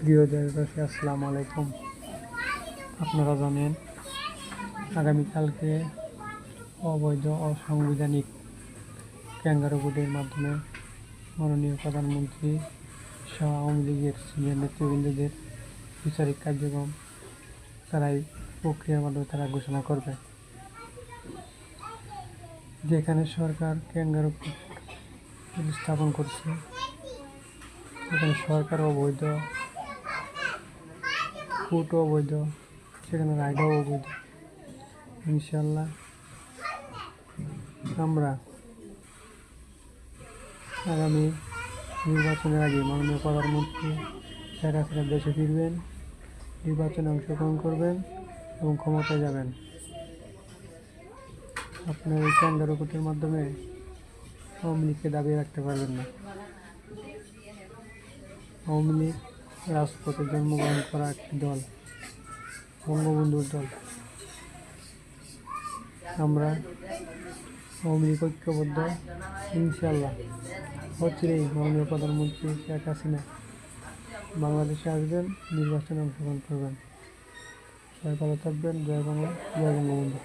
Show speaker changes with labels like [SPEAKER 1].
[SPEAKER 1] প্রিয় দেশবাসী, আসসালামু আলাইকুম। আপনারা জানেন, আগামীকালকে অবৈধ অসাংবিধানিক ক্যাঙ্গারু ভোটের মাধ্যমে মাননীয় প্রধানমন্ত্রী সহ আওয়ামী লীগের সিনিয়র নেতৃবৃন্দদের বিচারিক কার্যক্রম তারাই প্রক্রিয়ার মাধ্যমে তারা ঘোষণা করবে। যেখানে সরকার ক্যাঙ্গারু স্থাপন করছে এখানে সরকার অবৈধ ফুটও অবৈধ, সেখানে রাইডাও অবৈধ। ইনশাল্লাহ আমরা আগামী নির্বাচনের আগে মাননীয় প্রধানমন্ত্রী শেখ হাসিনা দেশে ফিরবেন, নির্বাচনে অংশগ্রহণ করবেন এবং ক্ষমতায় যাবেন। আপনার এই ক্যাঙ্গারু কোটের মাধ্যমে আওয়ামী লীগকে দাবিয়ে রাখতে পারবেন না। আওয়ামী লীগ রাজপথে জন্মগ্রহণ করা একটি দল, বঙ্গবন্ধুর দল। আমরা আওয়ামী ঐক্যবদ্ধ ইনশাল্লাহ অচিরেই মাননীয় প্রধানমন্ত্রী শেখ হাসিনা বাংলাদেশে আসবেন, নির্বাচনে অংশগ্রহণ করবেন। সবাই ভালো থাকবেন। জয় বাংলা, জয় বঙ্গবন্ধু।